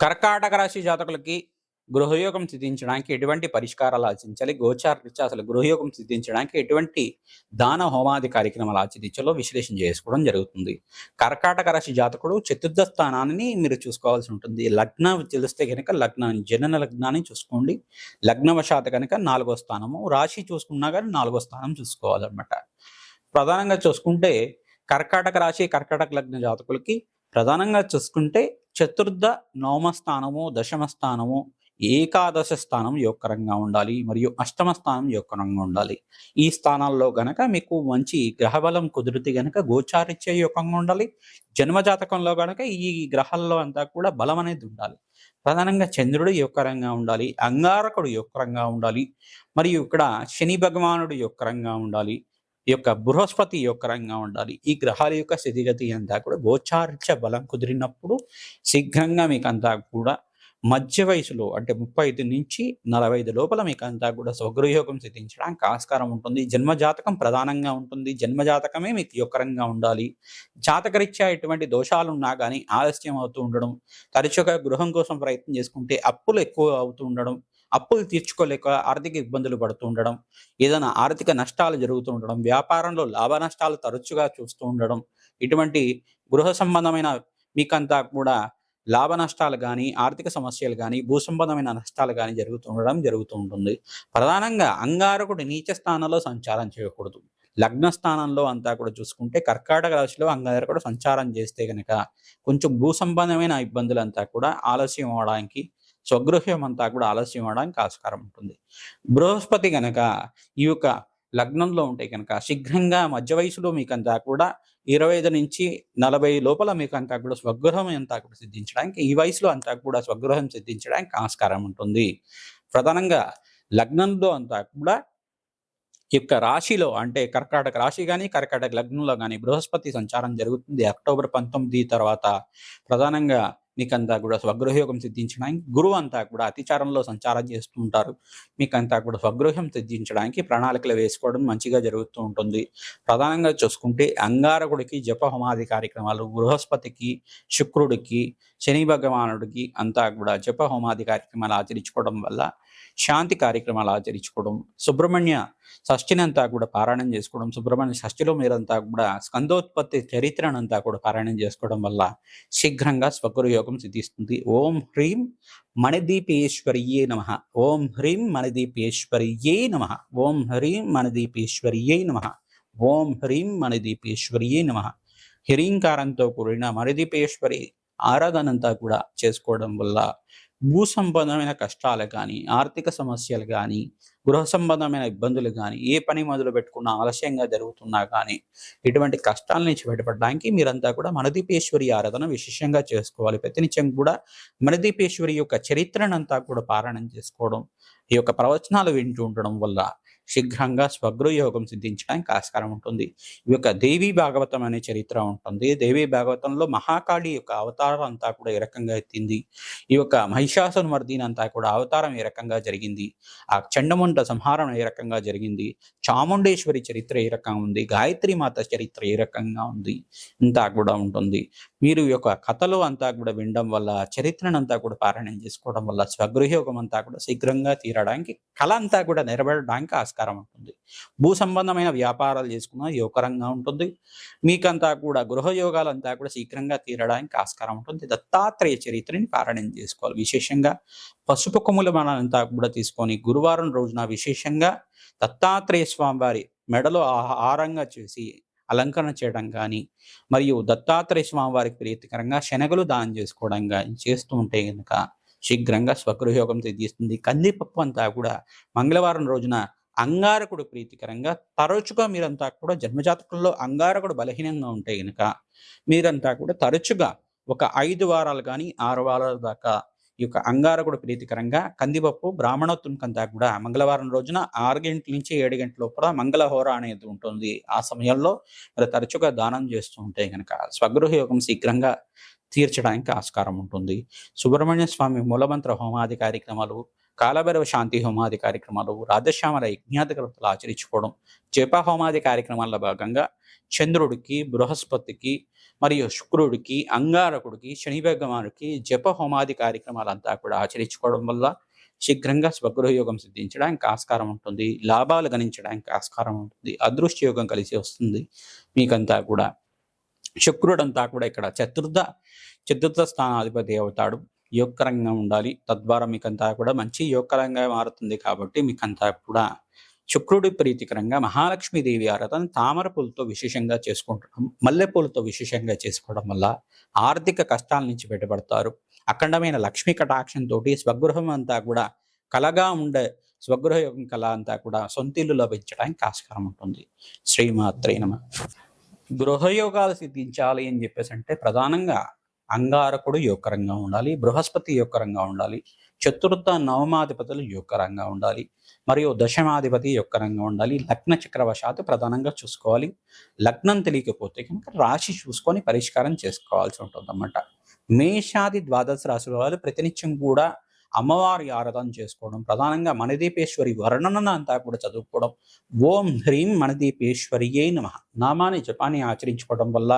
కర్కాటక రాశి జాతకులకి గృహయోగం సిద్ధించడానికి ఎటువంటి పరిష్కారాలు ఆచరించాలి గోచార రీత్యా అసలు గృహయోగం సిద్ధించడానికి ఎటువంటి దాన హోమాది కార్యక్రమాలు ఆచరించాలో విశ్లేషణ చేసుకోవడం జరుగుతుంది. కర్కాటక రాశి జాతకుడు చతుర్థ స్థానాన్ని మీరు చూసుకోవాల్సి ఉంటుంది. లగ్నం తెలిస్తే కనుక లగ్నాన్ని జనన లగ్నాన్ని చూసుకోండి. లగ్నవశాత కనుక నాలుగో స్థానము రాశి చూసుకున్నా కానీ నాలుగో స్థానం చూసుకోవాలన్నమాట. ప్రధానంగా చూసుకుంటే కర్కాటక రాశి కర్కాటక లగ్న జాతకులకి ప్రధానంగా చూసుకుంటే చతుర్థ నవమ స్థానము దశమ స్థానము ఏకాదశ స్థానం యొక్కరంగా ఉండాలి మరియు అష్టమ స్థానం యొక్కరంగా ఉండాలి. ఈ స్థానాల్లో గనక మీకు మంచి గ్రహబలం కుదిరితే గనక గోచారిత్య యొక్కంగా ఉండాలి. జన్మజాతకంలో గనక ఈ గ్రహాల్లో అంతా కూడా బలం అనేది ఉండాలి. ప్రధానంగా చంద్రుడు యొక్కరంగా ఉండాలి అంగారకుడు యొక్కరంగా ఉండాలి మరియు ఇక్కడ శని భగవానుడు యొక్కరంగా ఉండాలి ఈ యొక్క బృహస్పతి యొక్క రంగా ఉండాలి. ఈ గ్రహాల యొక్క స్థితిగతి అంతా కూడా గోచారిత్య బలం కుదిరినప్పుడు శీఘ్రంగా మీకు అంతా కూడా మధ్య వయసులో అంటే ముప్పై ఐదు నుంచి నలభై ఐదు లోపల మీకు అంతా కూడా స్వగృహయోగం సిద్ధించడానికి ఆస్కారం ఉంటుంది. జన్మజాతకం ప్రధానంగా ఉంటుంది. జన్మజాతకమే మీకు యొక్కరంగా ఉండాలి. జాతకరీత్యా ఎటువంటి దోషాలు ఉన్నా కానీ ఆలస్యం అవుతూ ఉండడం తరచుగా గృహం కోసం ప్రయత్నం చేసుకుంటే అప్పులు ఎక్కువ అవుతూ ఉండడం అప్పులు తీర్చుకోలేక ఆర్థిక ఇబ్బందులు పడుతూ ఉండడం ఏదైనా ఆర్థిక నష్టాలు జరుగుతూ ఉండడం వ్యాపారంలో లాభ నష్టాలు తరచుగా చూస్తూ ఉండడం ఇటువంటి గృహ సంబంధమైన మీకంతా కూడా లాభ నష్టాలు కానీ ఆర్థిక సమస్యలు కానీ భూసంబంధమైన నష్టాలు కానీ జరుగుతూ ఉండడం జరుగుతూ ఉంటుంది. ప్రధానంగా అంగారకుడు నీచ స్థానంలో సంచారం చేయకూడదు. లగ్న స్థానంలో అంతా కూడా చూసుకుంటే కర్కాటక రాశిలో అంగారకుడు సంచారం చేస్తే కనుక కొంచెం భూ సంబంధమైన ఇబ్బందులు అంతా కూడా ఆలస్యం అవడానికి స్వగృహ్యం అంతా కూడా ఆలస్యం అవడానికి ఆస్కారం ఉంటుంది. బృహస్పతి కనుక ఈ యొక్క లగ్నంలో ఉంటే కనుక శీఘ్రంగా మధ్య వయసులో మీకంతా కూడా ఇరవై ఐదు నుంచి నలభై లోపల మీకు అంతా కూడా స్వగృహం అంతా కూడా సిద్ధించడానికి ఈ వయసులో అంతా కూడా స్వగృహం సిద్ధించడానికి ఆస్కారం ఉంటుంది. ప్రధానంగా లగ్నంలో అంతా కూడా ఈ యొక్క రాశిలో అంటే కర్కాటక రాశి కానీ కర్కాటక లగ్నంలో కానీ బృహస్పతి సంచారం జరుగుతుంది. అక్టోబర్ పంతొమ్మిది తర్వాత ప్రధానంగా మీకంతా కూడా స్వగృహయోగం సిద్ధించడానికి గురువు అంతా కూడా అతిచారంలో సంచారం చేస్తూ ఉంటారు. మీకంతా కూడా స్వగృహం సిద్ధించడానికి ప్రణాళికలు వేసుకోవడం మంచిగా జరుగుతూ ఉంటుంది. ప్రధానంగా చూసుకుంటే అంగారకుడికి జప హోమాది కార్యక్రమాలు బృహస్పతికి శుక్రుడికి శని భగవానుడికి అంతా కూడా జప హోమాది కార్యక్రమాలు ఆచరించుకోవడం వల్ల శాంతి కార్యక్రమాలు ఆచరించుకోవడం సుబ్రహ్మణ్య షష్ఠిని అంతా కూడా పారాయణం చేసుకోవడం సుబ్రహ్మణ్య షష్ఠిలో మీరంతా కూడా స్కందోత్పత్తి చరిత్రనంతా కూడా పారాయణం చేసుకోవడం వల్ల శీఘ్రంగా స్వగురు యోగం సిద్ధిస్తుంది. ఓం హ్రీం మణిదీపేశ్వర్యే నమ. ఓం హ్రీం మణిదీపేశ్వర్యే నమ. ఓం హ్రీం మణిదీపేశ్వర్యే నమ. ఓం హ్రీం మణిదీపేశ్వర్యే నమ. హిరీంకారంతో కూడిన మణిదీపేశ్వరి ఆరాధనంతా కూడా చేసుకోవడం వల్ల భూ సంబంధమైన కష్టాలు కానీ ఆర్థిక సమస్యలు కానీ గృహ సంబంధమైన ఇబ్బందులు కానీ ఏ పని మొదలు పెట్టుకున్నా ఆలస్యంగా జరుగుతున్నా కానీ ఇటువంటి కష్టాల నుంచి బయటపడడానికి మీరంతా కూడా మనదీపేశ్వరి ఆరాధన విశేషంగా చేసుకోవాలి. ప్రతినిత్యం కూడా మనదీపేశ్వరి యొక్క చరిత్రనంతా కూడా పారాయణం చేసుకోవడం ఈ యొక్క ప్రవచనాలు వింటూ ఉండడం వల్ల శీఘ్రంగా స్వగృహయోగం సిద్ధించడానికి ఆస్కారం ఉంటుంది. ఈ యొక్క దేవీ భాగవతం అనే చరిత్ర ఉంటుంది. దేవీ భాగవతంలో మహాకాళి యొక్క అవతారం అంతా కూడా ఈ రకంగా ఎత్తింది? ఈ యొక్క మహిషాసును మర్దిని అంతా కూడా అవతారం ఈ రకంగా జరిగింది? ఆ చండముండ సంహారం ఏ రకంగా జరిగింది? చాముండేశ్వరి చరిత్ర ఏ రకంగా ఉంది? గాయత్రి మాత చరిత్ర ఏ రకంగా ఉంది? అంతా కూడా ఉంటుంది. మీరు ఈ యొక్క కథలు అంతా కూడా వినడం వల్ల చరిత్రనంతా కూడా పారాయణం చేసుకోవడం వల్ల స్వగృహయోగం అంతా కూడా శీఘ్రంగా తీరడానికి కళ అంతా కూడా నిలబడడానికి ఆస్కారం ఉంటుంది. భూ సంబంధమైన వ్యాపారాలు చేసుకున్న యోగకరంగా ఉంటుంది. మీకంతా కూడా గృహయోగాలంతా కూడా శీఘ్రంగా తీరడానికి ఆస్కారం ఉంటుంది. దత్తాత్రేయ చరిత్రని పారాయణం చేసుకోవాలి. విశేషంగా పసుపు కొమ్ముల మనంతా కూడా తీసుకొని గురువారం రోజున విశేషంగా దత్తాత్రేయ స్వామి వారి మెడలో ఆహారంగా చేసి అలంకరణ చేయడం కానీ మరియు దత్తాత్రేయ స్వామి వారికి ప్రీతికరంగా శనగలు దానం చేసుకోవడం కానీ చేస్తూ ఉంటే కనుక శీఘ్రంగా స్వగృహయోగం సిద్ధిస్తుంది. కందిపప్పు అంతా కూడా మంగళవారం రోజున అంగారకుడు ప్రీతికరంగా తరచుగా మీరంతా కూడా జన్మజాతకంలో అంగారకుడు బలహీనంగా ఉంటే కనుక మీరంతా కూడా తరచుగా ఒక ఐదు వారాలు కానీ ఆరు వారాల దాకా ఈ యొక్క అంగారకుడు ప్రీతికరంగా కందిపప్పు బ్రాహ్మణోత్తంకంతా కూడా మంగళవారం రోజున ఆరు గంటల నుంచి ఏడు గంటల లోపల మంగళహోర అనేది ఉంటుంది. ఆ సమయంలో మరి తరచుగా దానం చేస్తూ ఉంటే కనుక స్వగృహ యోగం శీఘ్రంగా తీర్చడానికి ఆస్కారం ఉంటుంది. సుబ్రహ్మణ్య స్వామి మూలమంత్ర హోమాది కార్యక్రమాలు కాలభైరవ శాంతి హోమాది కార్యక్రమాలు రాధశ్యామల యజ్ఞాధికృతలు ఆచరించుకోవడం జప హోమాది కార్యక్రమాల్లో భాగంగా చంద్రుడికి బృహస్పతికి మరియు శుక్రుడికి అంగారకుడికి శని భగవానుడికి జప హోమాది కార్యక్రమాలంతా కూడా ఆచరించుకోవడం వల్ల శీఘ్రంగా స్వగృహ యోగం సిద్ధించడానికి ఆస్కారం ఉంటుంది లాభాలు గణించడానికి ఆస్కారం ఉంటుంది అదృష్ట యోగం కలిసి వస్తుంది. మీకంతా కూడా శుక్రుడంతా కూడా ఇక్కడ చతుర్థ చతుర్థ స్థానాధిపతి అవుతాడు. యోగకరంగా ఉండాలి. తద్వారా మీకంతా కూడా మంచి యోగకరంగా మారుతుంది కాబట్టి మీకంతా కూడా శుక్రుడి ప్రీతికరంగా మహాలక్ష్మీదేవి ఆరాధన తామర పూలతో విశేషంగా చేసుకుంటడం మల్లెపూలతో విశేషంగా చేసుకోవడం వల్ల ఆర్థిక కష్టాల నుంచి బయటపడతారు. అఖండమైన లక్ష్మీ కటాక్షంతో స్వగృహం అంతా కూడా కలగా ఉండే స్వగృహ యోగం కళ అంతా కూడా సొంతిల్లు లభించడానికి ఆస్కారం ఉంటుంది. శ్రీమాత్రైనమ గృహయోగాలు సిద్ధించాలి అని చెప్పేసి అంటే ప్రధానంగా అంగారకుడు యోగకరంగా ఉండాలి బృహస్పతి యోగకరంగా ఉండాలి చతుర్థ నవమాధిపతులు యోగకరంగా ఉండాలి మరియు దశమాధిపతి యోగకరంగా ఉండాలి లగ్న చక్రవశాత్తు ప్రధానంగా చూసుకోవాలి లగ్నం తెలియకపోతే కనుక రాశి చూసుకొని పరిష్కారం చేసుకోవాల్సి ఉంటుంది అన్నమాట మేషాది ద్వాదశ రాశుల వాళ్ళు ప్రతినిత్యం కూడా అమ్మవారి ఆరాధన చేసుకోవడం ప్రధానంగా మణిదీపేశ్వరి వర్ణన అంతా కూడా చదువుకోవడం ఓం హ్రీం మణిదీపేశ్వరియే నమ నామాన్ని జపాన్ని ఆచరించుకోవడం వల్ల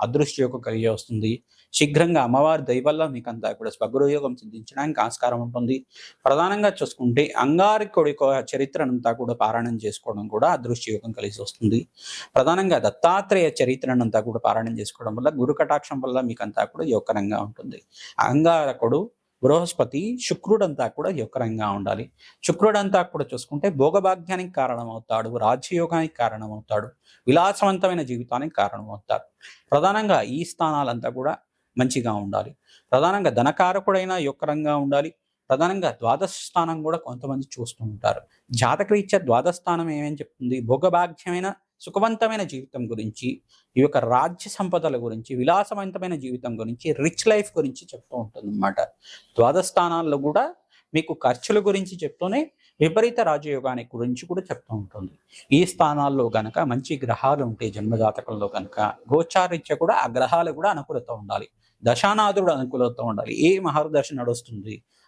అదృష్టయోగం కలిగి వస్తుంది. శీఘ్రంగా అమ్మవారి దయవల్ల మీకు అంతా కూడా స్వగృహయోగం సిద్ధించడానికి ఆస్కారం ఉంటుంది. ప్రధానంగా చూసుకుంటే అంగారికుడి యొక్క చరిత్రనంతా కూడా పారాయణం చేసుకోవడం కూడా అదృష్టయోగం కలిసి వస్తుంది. ప్రధానంగా దత్తాత్రేయ చరిత్రనంతా కూడా పారాయణం చేసుకోవడం వల్ల గురు కటాక్షం వల్ల మీకు అంతా కూడా యోగకరంగా ఉంటుంది. అంగారకుడు బృహస్పతి శుక్రుడంతా కూడా యుక్రంగా ఉండాలి. శుక్రుడంతా కూడా చూసుకుంటే భోగభాగ్యానికి కారణమవుతాడు రాజ్యయోగానికి కారణమవుతాడు విలాసవంతమైన జీవితానికి కారణమవుతాడు. ప్రధానంగా ఈ స్థానాలంతా కూడా మంచిగా ఉండాలి. ప్రధానంగా ధనకారకుడైన యుక్రంగా ఉండాలి. ప్రధానంగా ద్వాదశ స్థానం కూడా కొంతమంది చూస్తూ ఉంటారు. జాతకరీత్యా ద్వాదశ స్థానం ఏమేమి చెప్తుంది? భోగభాగ్యమైన సుఖవంతమైన జీవితం గురించి ఈ యొక్క రాజ్య సంపదల గురించి విలాసవంతమైన జీవితం గురించి రిచ్ లైఫ్ గురించి చెప్తూ ఉంటుంది అనమాట ద్వాదశ స్థానాల్లో కూడా మీకు ఖర్చుల గురించి చెప్తూనే విపరీత రాజయోగానికి గురించి కూడా చెప్తూ ఉంటుంది. ఈ స్థానాల్లో గనక మంచి గ్రహాలు ఉంటే జన్మజాతకంలో గనక గోచారీత్య కూడా ఆ గ్రహాలు కూడా అనుకూలత ఉండాలి. దశానాథుడు అనుకూలత ఉండాలి. ఏ మహర్దశ నడుస్తుంది?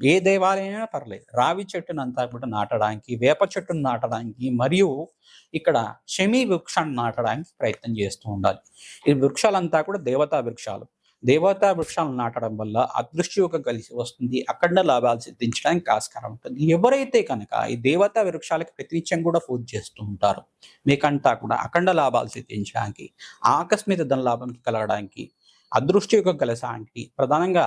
ఏ దేవాలయమైనా పర్లేదు. రావి చెట్టును అంతా కూడా నాటడానికి వేప చెట్టును నాటడానికి మరియు ఇక్కడ శమి వృక్షాన్ని నాటడానికి ప్రయత్నం చేస్తూ ఉండాలి. ఈ వృక్షాలంతా కూడా దేవతా వృక్షాలు. దేవతా వృక్షాలను నాటడం వల్ల అదృష్టయోగం కలిసి వస్తుంది. అఖండ లాభాలు సిద్ధించడానికి ఆస్కారం ఉంటుంది. ఎవరైతే కనుక ఈ దేవతా వృక్షాలకు ప్రతినిత్యం కూడా పూజ చేస్తూ ఉంటారు మీకంతా కూడా అఖండ లాభాలు సిద్ధించడానికి ఆకస్మిక ధన లాభం కలగడానికి అదృష్టయోగం కలసానికి ప్రధానంగా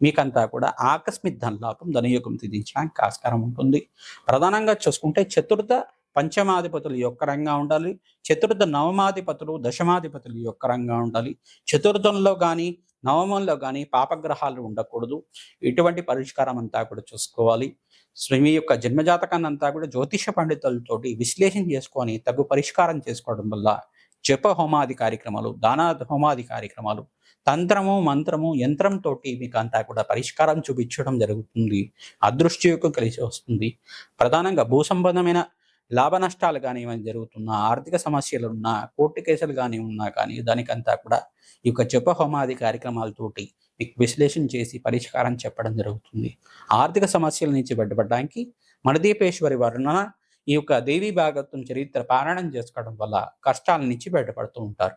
మీకంతా కూడా ఆకస్మిక ధనలాభం ధనయోగం సిద్ధించడానికి ఆస్కారం ఉంటుంది. ప్రధానంగా చూసుకుంటే చతుర్థ పంచమాధిపతులు యొక్క రంగా ఉండాలి. చతుర్థ నవమాధిపతులు దశమాధిపతులు యొక్క రంగా ఉండాలి. చతుర్థంలో కానీ నవమంలో కానీ పాపగ్రహాలు ఉండకూడదు. ఇటువంటి పరిష్కారం అంతా కూడా చూసుకోవాలి. శ్రీ మీ యొక్క జన్మజాతకాన్ని అంతా కూడా జ్యోతిష పండితులతోటి విశ్లేషణ చేసుకొని తగు పరిష్కారం చేసుకోవడం వల్ల జప హోమాది కార్యక్రమాలు దానా హోమాది కార్యక్రమాలు తంత్రము మంత్రము యంత్రంతో మీకు అంతా కూడా పరిష్కారం చూపించడం జరుగుతుంది. అదృష్టి యొక్క కలిసి వస్తుంది. ప్రధానంగా భూ సంబంధమైన లాభ నష్టాలు కానివ్వండి జరుగుతున్న ఆర్థిక సమస్యలు ఉన్నా కోర్టు కేసులు కానీ ఉన్నా కానీ దానికంతా కూడా ఈ యొక్క జప హోమాది కార్యక్రమాలతోటి మీకు విశ్లేషణ చేసి పరిష్కారం చెప్పడం జరుగుతుంది. ఆర్థిక సమస్యల నుంచి బయటపడడానికి మణదీపేశ్వరి వర్ణన ఈ యొక్క దేవీ భాగత్వం చరిత్ర పారాయణం చేసుకోవడం వల్ల కష్టాల నుంచి బయటపడుతూ ఉంటారు.